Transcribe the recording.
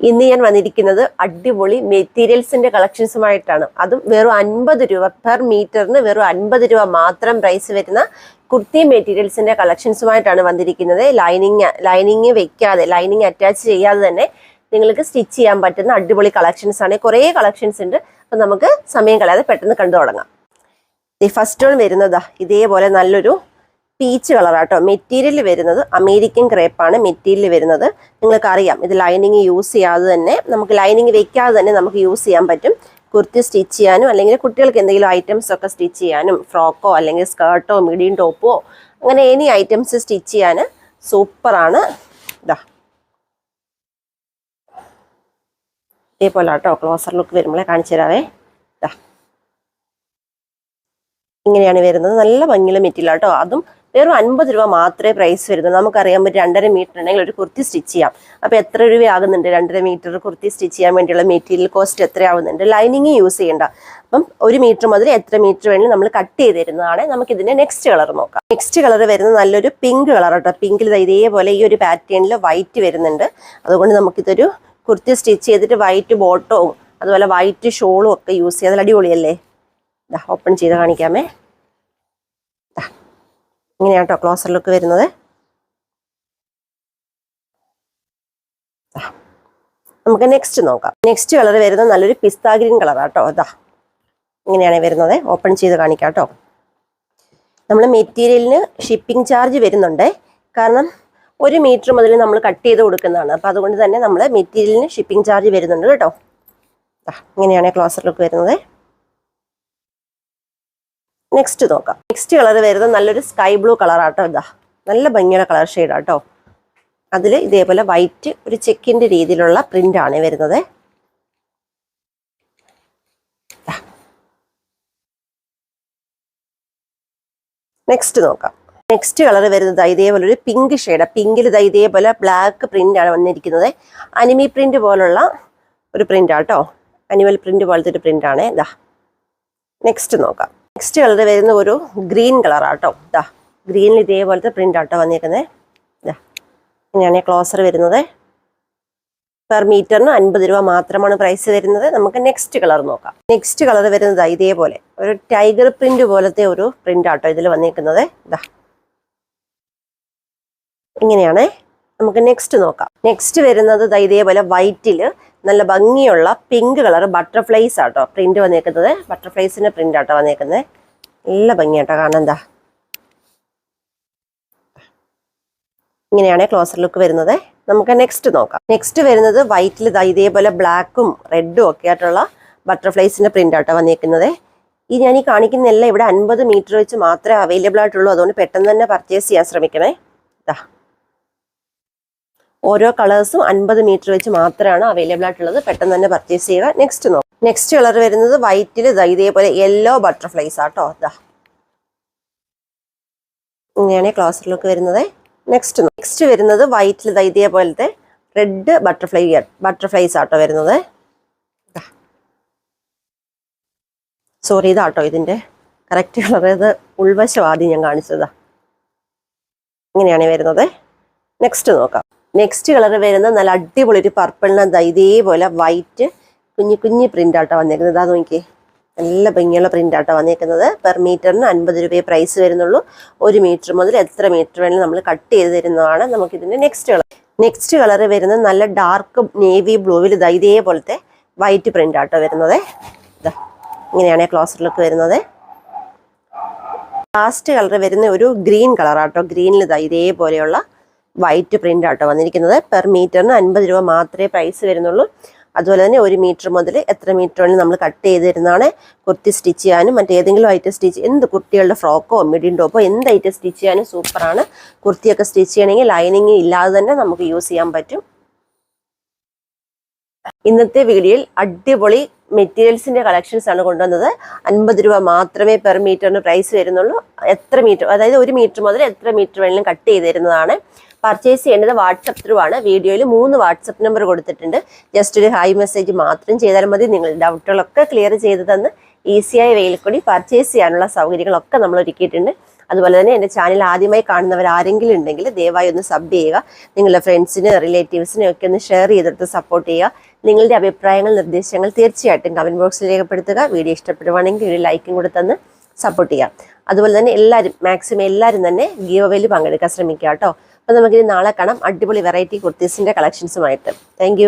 ഇന്ന് ഞാൻ വന്നിരിക്കുന്നത് അടിപൊളി മെറ്റീരിയൽസിന്റെ കളക്ഷൻസുമായിട്ടാണ്. അതും വെറും അൻപത് രൂപ പെർ മീറ്ററിന് വെറും അൻപത് രൂപ മാത്രം പ്രൈസ് വരുന്ന കുർത്തി മെറ്റീരിയൽസിന്റെ കളക്ഷൻസുമായിട്ടാണ് വന്നിരിക്കുന്നത്. ലൈനിങ് ലൈനിങ് വെക്കാതെ ലൈനിങ് അറ്റാച്ച് ചെയ്യാതെ തന്നെ നിങ്ങൾക്ക് സ്റ്റിച്ച് ചെയ്യാൻ പറ്റുന്ന അടിപൊളി കളക്ഷൻസ് ആണ്. കുറേ കളക്ഷൻസ് ഉണ്ട്. അപ്പം നമുക്ക് സമയം കളയാതെ പെട്ടെന്ന് കണ്ടു തുടങ്ങാം. ഫസ്റ്റ് വൺ വരുന്നതാ ഇതേപോലെ നല്ലൊരു പീച്ച് കളറാട്ടോ. മെറ്റീരിയൽ വരുന്നത് അമേരിക്കൻ ക്രേപ്പാണ് മെറ്റീരിയൽ വരുന്നത് നിങ്ങൾക്ക് അറിയാം ഇത് ലൈനിങ് യൂസ് ചെയ്യാതെ തന്നെ നമുക്ക് ലൈനിങ് വെക്കാതെ തന്നെ നമുക്ക് യൂസ് ചെയ്യാൻ പറ്റും. കുർത്തി സ്റ്റിച്ച് ചെയ്യാനും അല്ലെങ്കിൽ കുട്ടികൾക്ക് എന്തെങ്കിലും ഐറ്റംസ് ഒക്കെ സ്റ്റിച്ച് ചെയ്യാനും ഫ്രോക്കോ അല്ലെങ്കിൽ സ്കേർട്ടോ മിഡിയും ടോപ്പോ അങ്ങനെ എനി ഐറ്റംസ് സ്റ്റിച്ച് ചെയ്യാൻ സൂപ്പറാണ് ഇതാ ഇതേപോലെ കേട്ടോ ക്ലോസർ ലുക്ക് വരുമ്പോഴേ കാണിച്ചു തരാവേ. ഇതാ ഇങ്ങനെയാണ് വരുന്നത്. നല്ല ഭംഗിയുള്ള മെറ്റീരിയൽ കേട്ടോ അതും വെറും അൻപത് രൂപ മാത്രമേ പ്രൈസ് വരുന്നുള്ളൂ നമുക്കറിയാൻ പറ്റും രണ്ടര മീറ്റർ ഉണ്ടെങ്കിൽ ഒരു കുർത്തി സ്റ്റിച്ച് ചെയ്യാം. അപ്പോൾ എത്ര രൂപയാകുന്നുണ്ട് രണ്ടര മീറ്റർ കുർത്തി സ്റ്റിച്ച് ചെയ്യാൻ വേണ്ടിയുള്ള മെറ്റീരിയൽ കോസ്റ്റ് എത്രയാവുന്നുണ്ട് ലൈനിങ് യൂസ് ചെയ്യേണ്ട. അപ്പം ഒരു മീറ്റർ മുതൽ എത്ര മീറ്റർ വേണമെങ്കിലും നമ്മൾ കട്ട് ചെയ്ത് തരുന്നതാണ്. നമുക്ക് ഇതിന്റെ നെക്സ്റ്റ് കളർ നോക്കാം. നെക്സ്റ്റ് കളർ വരുന്നത് നല്ലൊരു പിങ്ക് കളർ കേട്ടോ പിങ്കിൽ ഇതേപോലെ ഈ ഒരു പാറ്റേണിൽ വൈറ്റ് വരുന്നുണ്ട്. അതുകൊണ്ട് നമുക്കിതൊരു കുർത്തി സ്റ്റിച്ച് ചെയ്തിട്ട് വൈറ്റ് ബോട്ടവും അതുപോലെ വൈറ്റ് ഷോളും ഒക്കെ യൂസ് ചെയ്യാൻ അടിപൊളിയല്ലേ? ഓപ്പൺ ചെയ്ത് കാണിക്കാമേ. ഇങ്ങനെയാണ് കേട്ടോ ക്ലോസർ ലുക്ക് വരുന്നത്. നമുക്ക് നെക്സ്റ്റ് നോക്കാം. നെക്സ്റ്റ് കളർ വരുന്നത് നല്ലൊരു പിസ്താ ഗ്രീൻ കളറാണ് കേട്ടോ അതാ ഇങ്ങനെയാണ് വരുന്നത്. ഓപ്പൺ ചെയ്ത് കാണിക്കാം കേട്ടോ നമ്മൾ മെറ്റീരിയലിന് ഷിപ്പിംഗ് ചാർജ് വരുന്നുണ്ട്. കാരണം ഒരു മീറ്റർ മുതൽ നമ്മൾ കട്ട് ചെയ്ത് കൊടുക്കുന്നതാണ്. അപ്പോൾ അതുകൊണ്ട് തന്നെ നമ്മൾ മെറ്റീരിയലിന് ഷിപ്പിംഗ് ചാർജ് വരുന്നുണ്ട് കേട്ടോ. ഇങ്ങനെയാണ് ക്ലോസർ ലുക്ക് വരുന്നത്. നെക്സ്റ്റ് നോക്കാം. നെക്സ്റ്റ് കളർ വരുന്നത് നല്ലൊരു സ്കൈ ബ്ലൂ കളറാട്ടോ ഇതാ. നല്ല ഭംഗിയുടെ കളർ ഷെയ്ഡാട്ടോ അതിൽ ഇതേപോലെ വൈറ്റ് ഒരു ചെക്കിന്റെ രീതിയിലുള്ള പ്രിന്റാണ് വരുന്നത്. നെക്സ്റ്റ് നോക്കാം. നെക്സ്റ്റ് കളർ വരുന്നത് ഇതേപോലെ ഒരു പിങ്ക് ഷെയ്ഡ് പിങ്കിൽ ഇതാ ഇതേപോലെ ബ്ലാക്ക് പ്രിന്റ് ആണ് വന്നിരിക്കുന്നത്. അനിമി പ്രിന്റ് പോലുള്ള ഒരു പ്രിന്റ് ആട്ടോ. അനിമൽ പ്രിന്റ് പോലത്തെ ഒരു പ്രിന്റ് ആണ് ഇതാ. നെക്സ്റ്റ് നോക്കാം. നെക്സ്റ്റ് കളർ വരുന്ന ഒരു ഗ്രീൻ കളർ ആട്ടോ ഇതാ ഗ്രീനിൽ ഇതേപോലത്തെ പ്രിന്റ് ആട്ടോ വന്നിരിക്കുന്നത് ഇതാ ഇങ്ങനെയാണ് ക്ലോസർ വരുന്നത്. പെർ മീറ്ററിന് അൻപത് രൂപ മാത്രമാണ് പ്രൈസ് വരുന്നത്. നമുക്ക് നെക്സ്റ്റ് കളർ നോക്കാം. നെക്സ്റ്റ് കളർ വരുന്നത് ഇതേപോലെ. ഒരു ടൈഗർ പ്രിന്റ് പോലത്തെ ഒരു പ്രിന്റ് ആട്ടോ ഇതിൽ വന്നിരിക്കുന്നത് ഇതാ ഇങ്ങനെയാണ്. നമുക്ക് നെക്സ്റ്റ് നോക്കാം. നെക്സ്റ്റ് വരുന്നത് ഇതേപോലെ വൈറ്റിൽ നല്ല ഭംഗിയുള്ള പിങ്ക് കളർ ബട്ടർഫ്ലൈസ് ആട്ടോ. പ്രിന്റ് വന്നേക്കുന്നത്. ബട്ടർഫ്ലൈസിന്റെ പ്രിന്റ് ആട്ടോ വന്നേക്കുന്നത്. നല്ല ഭംഗിയാട്ടോ കാണാൻ എന്താ ഇങ്ങനെയാണ് ക്ലോസർ ലുക്ക് വരുന്നത്. നമുക്ക് നെക്സ്റ്റ് നോക്കാം. നെക്സ്റ്റ് വരുന്നത് വൈറ്റിൽ ഇതേപോലെ ബ്ലാക്കും റെഡും ഒക്കെ ആയിട്ടുള്ള ബട്ടർഫ്ലൈസിന്റെ പ്രിന്റ് ആട്ടോ വന്നേക്കുന്നത്. ഈ ഞാൻ ഈ കാണിക്കുന്നതെല്ലാം ഇവിടെ അൻപത് മീറ്റർ വെച്ച് മാത്രമേ അവൈലബിൾ ആയിട്ടുള്ളൂ. അതുകൊണ്ട് പെട്ടെന്ന് തന്നെ പർച്ചേസ് ചെയ്യാൻ ശ്രമിക്കണേ. ഓരോ കളേഴ്സും അൻപത് മീറ്റർ വെച്ച് മാത്രമാണ് അവൈലബിൾ ആയിട്ടുള്ളത്. പെട്ടെന്ന് തന്നെ പർച്ചേസ് ചെയ്യുക. നെക്സ്റ്റ് നോക്കാം. നെക്സ്റ്റ് കളർ വരുന്നത് വൈറ്റിൽ ഇതേപോലെ യെല്ലോ ബട്ടർഫ്ലൈസ് ആട്ടോ. ഇതാ ഇങ്ങനെയാണ് ക്ലോസർ ലുക്ക് വരുന്നത്. നെക്സ്റ്റ് നെക്സ്റ്റ് വരുന്നത് വൈറ്റിൽ ഇതാ ഇതേപോലത്തെ റെഡ് ബട്ടർഫ്ലൈ ബട്ടർഫ്ലൈസ് ആട്ടോ വരുന്നത്. സോറി ഇതാട്ടോ ഇതിന്റെ കറക്റ്റ് കളർ. ഇത് ഉൾവശം ആദ്യം ഞാൻ കാണിച്ചതാ. ഇങ്ങനെയാണ് വരുന്നത്. നെക്സ്റ്റ് നോക്കാം. നെക്സ്റ്റ് കളർ വരുന്നത് നല്ല അടിപൊളി ഒരു പർപ്പിളിന് ഇതേപോലെ വൈറ്റ് കുഞ്ഞു കുഞ്ഞു പ്രിന്റ് ആട്ടോ വന്നേക്കുന്നത്. ഇതാ നോക്കിയേ. നല്ല ഭംഗിയുള്ള പ്രിന്റ് ആട്ടോ വന്നേക്കുന്നത്. പെർ മീറ്ററിന് അൻപത് രൂപയെ പ്രൈസ് വരുന്നുള്ളൂ. ഒരു മീറ്റർ മുതൽ എത്ര മീറ്റർ വേണമെങ്കിലും നമ്മൾ കട്ട് ചെയ്ത് തരുന്നതാണ് നമുക്കിതിന്റെ നെക്സ്റ്റ് കളർ നെക്സ്റ്റ് കളർ വരുന്നത് നല്ല ഡാർക്ക് നേവി ബ്ലൂവിൽ ഇതാ ഇതേപോലത്തെ വൈറ്റ് ആട്ടോ വരുന്നത്. ഇതാ ഇങ്ങനെയാണ് ക്ലോസർ ലുക്ക് വരുന്നത്. ലാസ്റ്റ് കളർ വരുന്ന ഒരു ഗ്രീൻ കളറാട്ടോ ഗ്രീനിൽ ഇതാ ഇതേപോലെയുള്ള വൈറ്റ് പ്രിന്റ് ആട്ടോ വന്നിരിക്കുന്നത്. പെർ മീറ്ററിന് അൻപത് രൂപ മാത്രമേ പ്രൈസ് വരുന്നുള്ളൂ. അതുപോലെ തന്നെ ഒരു മീറ്റർ മുതൽ എത്ര മീറ്റർ വേണമെങ്കിലും നമ്മൾ കട്ട് ചെയ്ത് തരുന്നതാണ്. കുർത്തി സ്റ്റിച്ച് ചെയ്യാനും മറ്റേതെങ്കിലും ഐറ്റം സ്റ്റിച്ച് എന്ത് കുട്ടികളുടെ ഫ്രോക്കോ മിഡിൻ ടോപ്പോ എന്ത് ഐറ്റം സ്റ്റിച്ച് ചെയ്യാനും സൂപ്പറാണ് കുർത്തിയൊക്കെ സ്റ്റിച്ച് ചെയ്യണമെങ്കിൽ ലൈനിങ് ഇല്ലാതെ തന്നെ നമുക്ക് യൂസ് ചെയ്യാൻ പറ്റും. ഇന്നത്തെ വീഡിയോയിൽ അടിപൊളി മെറ്റീരിയൽസിന്റെ കളക്ഷൻസ് ആണ് കൊണ്ടുവന്നത്. അൻപത് രൂപ മാത്രമേ പെർ മീറ്ററിന് പ്രൈസ് വരുന്നുള്ളൂ. എത്ര മീറ്റർ അതായത് ഒരു മീറ്റർ മുതൽ എത്ര മീറ്റർ വേണമെങ്കിലും കട്ട് ചെയ്ത് തരുന്നതാണ്. പർച്ചേസ് ചെയ്യേണ്ടത് വാട്സപ്പ് ത്രൂ ആണ്. വീഡിയോയിൽ മൂന്ന് വാട്സപ്പ് നമ്പർ കൊടുത്തിട്ടുണ്ട്. ജസ്റ്റ് ഒരു ഹൈ മെസ്സേജ് മാത്രം ചെയ്താൽ മതി. നിങ്ങൾ ഡൗട്ടുകളൊക്കെ ക്ലിയർ ചെയ്ത് തന്ന് ഈസിയായ വെയിൽ കൂടി പർച്ചേസ് ചെയ്യാനുള്ള സൗകര്യങ്ങളൊക്കെ നമ്മൾ ഒരുക്കിയിട്ടുണ്ട്. അതുപോലെ തന്നെ എന്റെ ചാനൽ ആദ്യമായി കാണുന്നവർ ആരെങ്കിലും ഉണ്ടെങ്കിൽ ദയവായി ഒന്ന് സബ് ചെയ്യുക. നിങ്ങളുടെ ഫ്രണ്ട്സിന് റിലേറ്റീവ്സിനെ ഒക്കെ ഒന്ന് ഷെയർ ചെയ്തെടുത്ത് സപ്പോർട്ട് ചെയ്യുക. നിങ്ങളുടെ അഭിപ്രായങ്ങൾ നിർദ്ദേശങ്ങൾ തീർച്ചയായിട്ടും കമന്റ് ബോക്സിൽ രേഖപ്പെടുത്തുക. വീഡിയോ ഇഷ്ടപ്പെടുവാണെങ്കിൽ ഒരു ലൈക്കും കൂടെ തന്ന് സപ്പോർട്ട് ചെയ്യുക. അതുപോലെ തന്നെ എല്ലാവരും മാക്സിമം എല്ലാവരും തന്നെ ഗീവ് അവയിൽ പങ്കെടുക്കാൻ ശ്രമിക്കുക കേട്ടോ. അപ്പോൾ നമുക്കിനി നാളെ കാണാം. അടിപൊളി വെറൈറ്റി കുർത്തീസിന്റെ കളക്ഷൻസുമായിട്ട് താങ്ക്